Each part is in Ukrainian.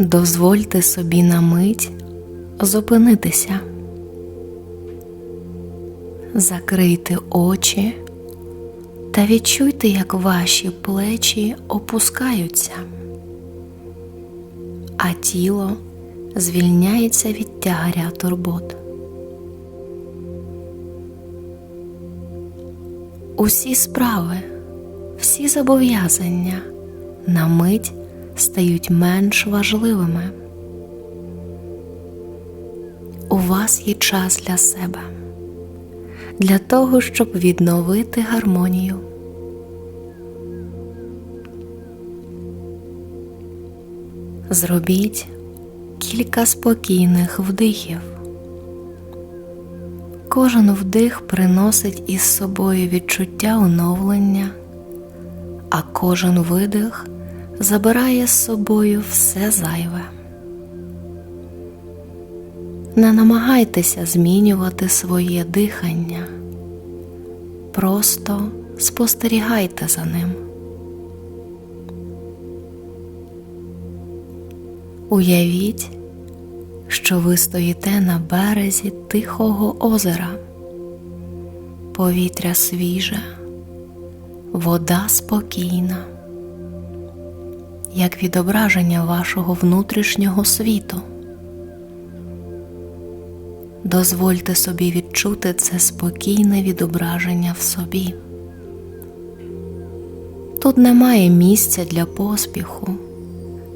Дозвольте собі на мить зупинитися. Закрийте очі та відчуйте, як ваші плечі опускаються, а тіло звільняється від тягаря турбот. Усі справи, всі зобов'язання на мить стають менш важливими. У вас є час для себе, для того, щоб відновити гармонію. Зробіть кілька спокійних вдихів. Кожен вдих приносить із собою відчуття оновлення, а кожен видих забирає з собою все зайве. Не намагайтеся змінювати своє дихання, просто спостерігайте за ним. Уявіть, що ви стоїте на березі тихого озера, повітря свіже, вода спокійна, як відображення вашого внутрішнього світу. Дозвольте собі відчути це спокійне відображення в собі. Тут немає місця для поспіху,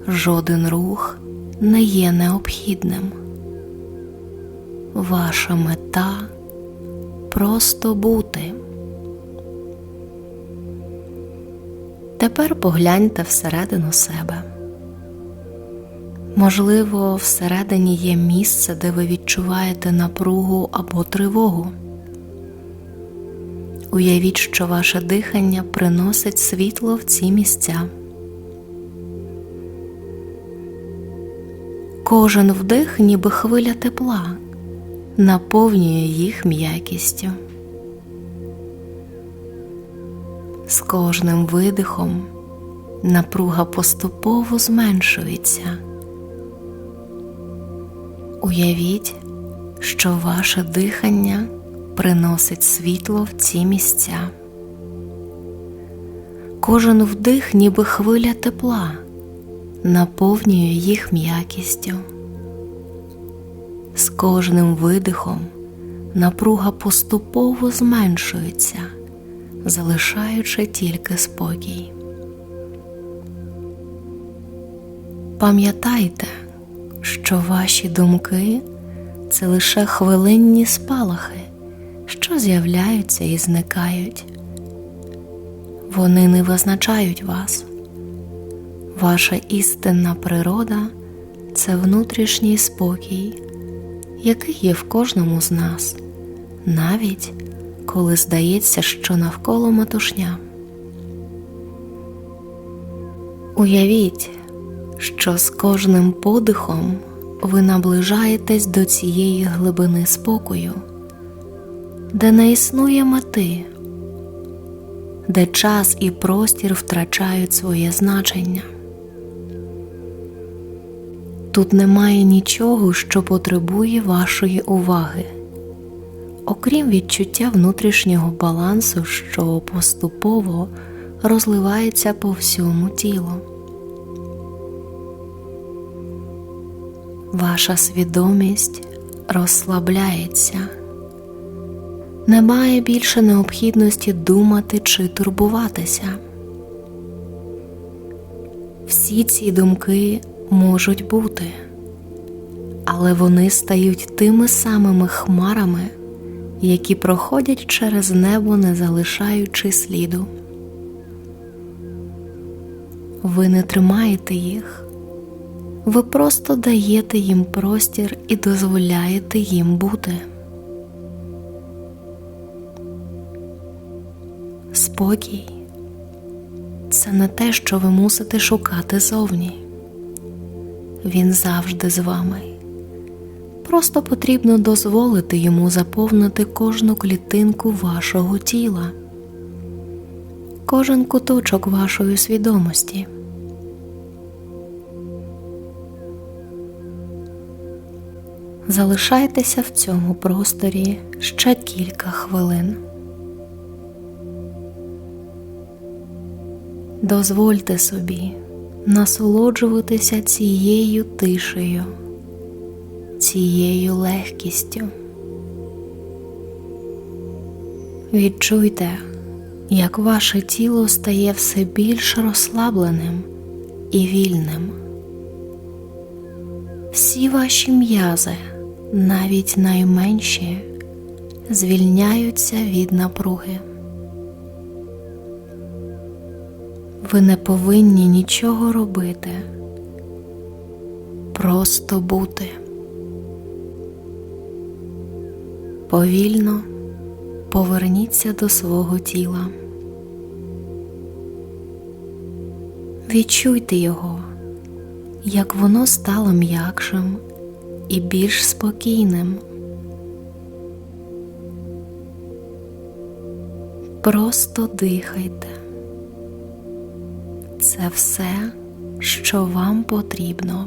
жоден рух не є необхідним. Ваша мета просто бути. Тепер погляньте всередину себе. Можливо, всередині є місце, де ви відчуваєте напругу або тривогу. Уявіть, що ваше дихання приносить світло в ці місця. Кожен вдих, ніби хвиля тепла, наповнює їх м'якістю. З кожним видихом напруга поступово зменшується. Уявіть, що ваше дихання приносить світло в ці місця. Кожен вдих, ніби хвиля тепла, наповнює їх м'якістю. З кожним видихом напруга поступово зменшується, залишаючи тільки спокій. Пам'ятайте, що ваші думки це лише хвилинні спалахи, що з'являються і зникають. Вони не визначають вас. Ваша істинна природа це внутрішній спокій, який є в кожному з нас, навіть коли здається, що навколо метушня. Уявіть, що з кожним подихом ви наближаєтесь до цієї глибини спокою, де не існує мети, де час і простір втрачають своє значення. Тут немає нічого, що потребує вашої уваги, окрім відчуття внутрішнього балансу, що поступово розливається по всьому тілу. Ваша свідомість розслабляється, немає більше необхідності думати чи турбуватися. Всі ці думки можуть бути, але вони стають тими самими хмарами, які проходять через небо, не залишаючи сліду. Ви не тримаєте їх, ви просто даєте їм простір і дозволяєте їм бути. Спокій це не те, що ви мусите шукати зовні. Він завжди з вами. Просто потрібно дозволити йому заповнити кожну клітинку вашого тіла, кожен куточок вашої свідомості. Залишайтеся в цьому просторі ще кілька хвилин. Дозвольте собі насолоджуватися цією тишею, цією легкістю. Відчуйте, як ваше тіло стає все більш розслабленим і вільним. Всі ваші м'язи, навіть найменші, звільняються від напруги. Ви не повинні нічого робити, просто бути. Повільно поверніться до свого тіла. Відчуйте його, як воно стало м'якшим і більш спокійним. Просто дихайте. Це все, що вам потрібно.